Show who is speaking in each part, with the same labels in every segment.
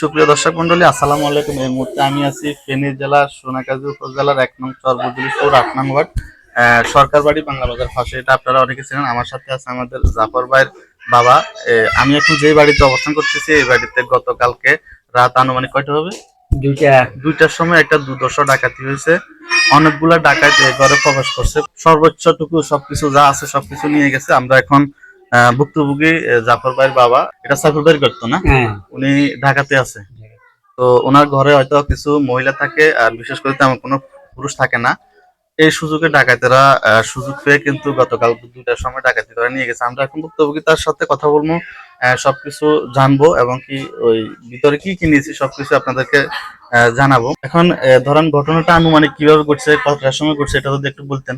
Speaker 1: সুপ্রিয় দর্শক মন্ডলী আসসালামু আলাইকুম। এই মুহূর্তে আমি আছি ফেনী জেলার সোনাকাজি উপজেলার এক নং চরবদলিপুর আট নং ওয়ার্ড। সরকার বাড়ি বাংলা বাজার পাশে। এটা আপনারা অনেকে ছিলেন আমার সাথে আছে আমাদের জাফর ভাইয়ের বাবা। আমি এখন যে বাড়িতে অবস্থান করতেছি এই বাড়িতে গতকালকে রাত আনুমানিক কয়টা হবে?
Speaker 2: দুইটা।
Speaker 1: দুইটার সময় একটা দুদর্শ ডাকাতি হয়েছে। অনেকগুলা ডাকাতি ঘরে প্রবেশ করছে। সর্বোচ্চটুকু সবকিছু যা আছে সবকিছু নিয়ে গেছে। আমরা এখন ভুক্তভোগী জাফর ভাইয়ের বাবা। এটা সাইফুল ভাইয়ের করতো না?
Speaker 2: হ্যাঁ।
Speaker 1: উনি ঢাকাতে আছে। তো ওনার ঘরে হয়তো কিছু মহিলা থাকে আর বিশেষ করে তেমন কোনো পুরুষ থাকে না। এই সুযোগে ডাকাতেরা সুযোগ পেয়ে কিন্তু গতকাল দুটার সময় ডাকাতি করে নিয়ে গেছে। আমরা এখন ভুক্তভোগী তার সাথে কথা বলব সবকিছু জানব এবং কি ওই ভিতরে কি কি নিয়েছি সবকিছু আপনাদেরকে আহ, জানাব। এখন ধরেন ঘটনাটা আনুমানিক কীভাবে ঘটছে কতটার সময় ঘটছে এটা যদি একটু বলতেন।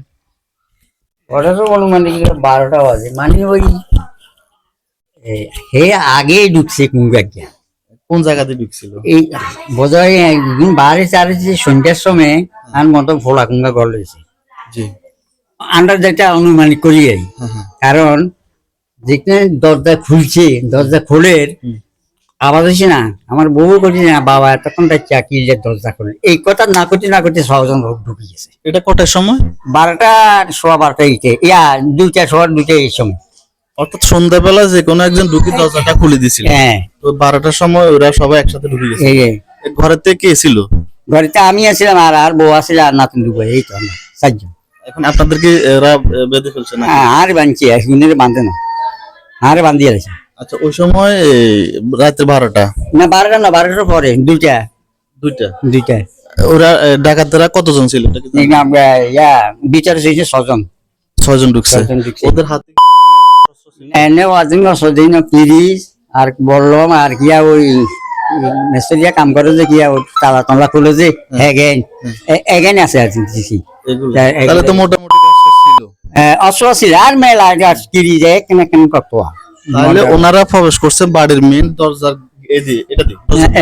Speaker 2: ওটা তো অনুমানিক বারোটা বাজে। মানে ওই হে আগেই ঢুকছে কোন কুঙ্গাকিয়া
Speaker 1: কোন জায়গাতে ঢুকছিল?
Speaker 2: এই বোধহয় একদিন বাড়ি চারিছে সন্ধ্যার সময় আর মতো ভোলা কুঙ্গা গল হয়েছে
Speaker 1: জি।
Speaker 2: আন্ডার যেটা অনুমানিক করি
Speaker 1: হ্যাঁ হ্যাঁ।
Speaker 2: কারণ যেখানে দরজা খুলছে দরজা খোলের আওয়াজ হয়েছে না? আমার বউ করছে না বাবা এতক্ষণ চাকি দরজা খোলে। এই কথা না করতে না করতে ছজন লোক ঢুকে গেছে
Speaker 1: এটা কটার সময়?
Speaker 2: বারোটা সোয়া বারোটা ইতে ইয়া দুইটা সোয়া দুইটা এই সময়।
Speaker 1: অর্থাৎ সন্ধ্যাবেলা যে কোনো একজন ঢুকে দরজাটা খুলে দিছিল
Speaker 2: হ্যাঁ।
Speaker 1: তো বারোটার সময় ওরা সবাই একসাথে ঢুকে গেছে।
Speaker 2: এই
Speaker 1: থেকে কে ছিল?
Speaker 2: ঘরেতে আমি আছিলাম আর আর বউ আছিল আর নাতুন দুবো এই তো আমরা চারজন।
Speaker 1: এখন আপনাদেরকে এরা বেঁধে ফেলছে না
Speaker 2: হ্যাঁ, আর বানছি শুনে বাঁধে না। আর বান্ধিয়ে আছে
Speaker 1: আচ্ছা ওই সময় রাতে বারোটা?
Speaker 2: না বারোটা না বারোটার পরে দুইটা।
Speaker 1: দুইটা?
Speaker 2: দুইটা।
Speaker 1: ওরা ডাকাতেরা কতজন ছিল
Speaker 2: আমরা ইয়া বিচার হয়েছে ছজন। ছজন ঢুকছে।
Speaker 1: ওদের হাতে?
Speaker 2: এনে আর বললাম আর কিয়া ওই মেসরিয়া কাম করে যে কিয়া তালা তলা খুলে যে হেগেন এগেন। আছে আর দিছি
Speaker 1: এগুলো?
Speaker 2: হ্যাঁ, এগুলো-
Speaker 1: তাহলে তো মোটামুটি অস্ত্র ছিল।
Speaker 2: আর মেলা কিরি যায় কেন কেন কত
Speaker 1: তাহলে ওনারা প্রবেশ করছে বাড়ির মেন দরজার এদি এটা দি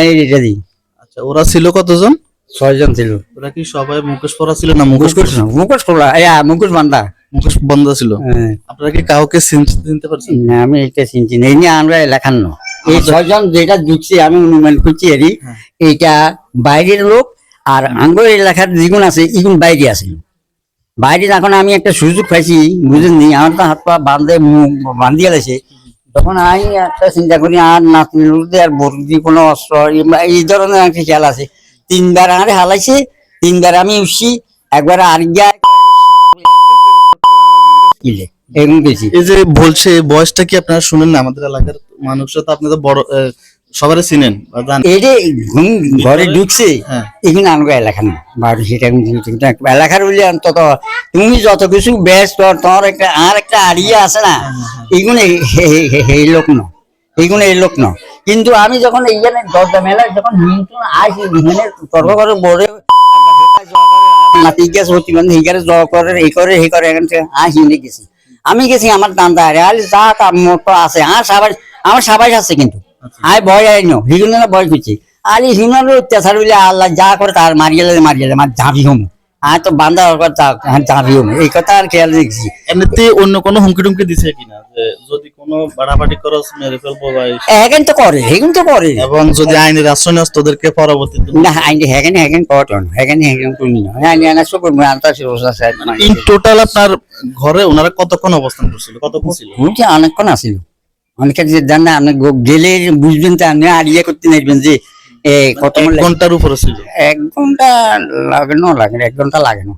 Speaker 2: এই এটা দিই
Speaker 1: আচ্ছা ওরা ছিল কতজন?
Speaker 2: ছয়জন ছিল।
Speaker 1: ওরা কি সবাই মুখোশ পরা ছিল না মুখোশ
Speaker 2: মুখোশ মুখোশ খোলা ইয়া মুখোশ বান্ধা
Speaker 1: মুখোশ বন্ধ ছিল।
Speaker 2: হ্যাঁ।
Speaker 1: আপনারা কি কাউকে চিনতে পারছেন?
Speaker 2: না, আমি এটা চিনছি না এই নিয়ে আমরা লেখান না এই ছয়জন যেটা ঢুকছে আমি অনুমান করছি এরি
Speaker 1: হ্যাঁ।
Speaker 2: এইটা বাইরের লোক আর আঙ্গুর এলাকার যেগুন আছে এগুন বাইরে আছে। বাইরে যখন আমি একটা সুযোগ পাইছি বুঝেননি আমার তো হাত পা বান্ধে মুখ বান্ধিয়ে গেছে তখন আমি একটা চিন্তা করি, আর নাতনি আর বর্দি কোনো অস্ত্র এই ধরনের একটা খেয়াল আছে। তিনবার আরে হালাইছে, তিনবার আমি উঠছি, একবার আর গিয়া
Speaker 1: এই যে বলছে, বয়সটা কি আপনারা শুনেন না? আমাদের এলাকার মানুষরা তো আপনাদের বড় আহ, সবারই চিনেন
Speaker 2: এই যে ঘুম ঘরে ঢুকছে
Speaker 1: হ্যাঁ।
Speaker 2: এখানে আমাকে এলাকা না সেটা কিন্তু এলাকার বলে অন্তত তুমি যত কিছু ব্যস্ত তোমার একটা আর একটা আড়িয়া আছে না এইগুলো এই লোক ন এইগুলো এই লোক ন কিন্তু আমি যখন এইখানে দরজা মেলা যখন হিন্দু আসি এখানে তর্ক করে বড়ে নাতি গেছে হতি মানে এইখানে জ করে এই করে এই করে এখান থেকে আসি গেছি। আমি গেছি আমার দান্দা আরে আলে যা মতো আছে আর সবাই আমার সবাই আছে কিন্তু। আয় ভয় আই নো ভয় করছি আলি হিগুলো অত্যাচার হইলে আল্লাহ যা করে তার মারিয়ে মারিয়ে মার ঝাঁপি হম। আর তো বান্দা কথা ঝাঁপি হম। এই কথা আর খেয়াল রেখেছি।
Speaker 1: এমনিতে অন্য কোনো হুমকি টুমকি দিছে কিনা? যদি কোনো বাড়াবাড়ি করস মেরে ফেলব এই-
Speaker 2: তো করে এখন তো করে।
Speaker 1: এবং যদি আইনের আশ্রয় নেস তোদেরকে পরবর্তীতে
Speaker 2: না আইন হেগেন হেগেন কটন হেগেন হেগেন তুমি না আইন আনা সব
Speaker 1: ইন টোটাল আপনার ঘরে ওনারা কতক্ষণ অবস্থান করছিল? কতক্ষণ ছিল?
Speaker 2: অনেকক্ষণ আসিল অনেকে জান না আপনি গেলে বুঝবেন তো আপনি আর ইয়ে করতে নেবেন যে কত
Speaker 1: ঘণ্টার উপরে ছিল
Speaker 2: এক ঘণ্টা লাগে না লাগে এক ঘণ্টা লাগে না।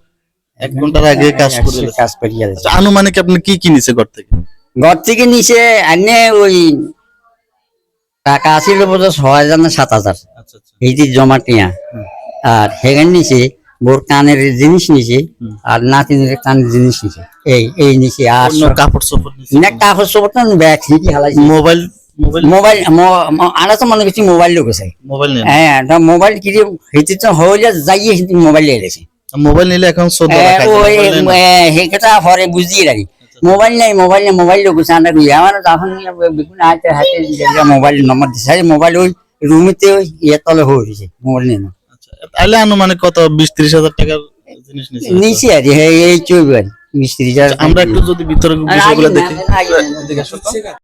Speaker 1: এক ঘণ্টার আগে কাজ করে
Speaker 2: কাজ দিছে।
Speaker 1: আচ্ছা, আনুমানিক আপনি কি কিনেছে ঘর থেকে?
Speaker 2: ঘর থেকে নিচে আনে ওই টাকা আসিল বোধ ছ হাজার না সাত হাজার।
Speaker 1: আচ্ছা আচ্ছা।
Speaker 2: এই যে জমা টিয়া। আর সেখানে নিচে বোর কানের জিনিস
Speaker 1: হুম।
Speaker 2: আর নাতিনের কানের জিনিস নিচে এই এই নিচে আর
Speaker 1: কাপড় চোপড় নিছে?
Speaker 2: না কাপড় চোপড় না ব্যাগ সিটি হালাইছে
Speaker 1: মোবাইল মোবাইল
Speaker 2: আনা তো মনে করছি মোবাইল লোক আছে
Speaker 1: মোবাইল
Speaker 2: হ্যাঁ মোবাইল কি হেঁটে তো হইলে যাইয়ে মোবাইল এলেছে
Speaker 1: মোবাইল নিলে এখন চোদ্দ
Speaker 2: এ,
Speaker 1: লাখ
Speaker 2: ওই হে কথা পরে বুঝিয়ে রাখি। মোবাইল নাই মোবাইল নেই মোবাইল আন্ডা করি আমার তখন বিপুল হাতে হাতে মোবাইল নম্বর দিছে মোবাইল ওই রুমেতে ওই ইয়ে তলে হয়েছে মোবাইল নেই না।
Speaker 1: আচ্ছা তাহলে আনুমানিক কত বিশ ত্রিশ হাজার টাকার জিনিস নিছে
Speaker 2: নিচে আর এই এই আর মিস্ত্রি
Speaker 1: আমরা একটু যদি ভিতরে বিষয়গুলো দেখি।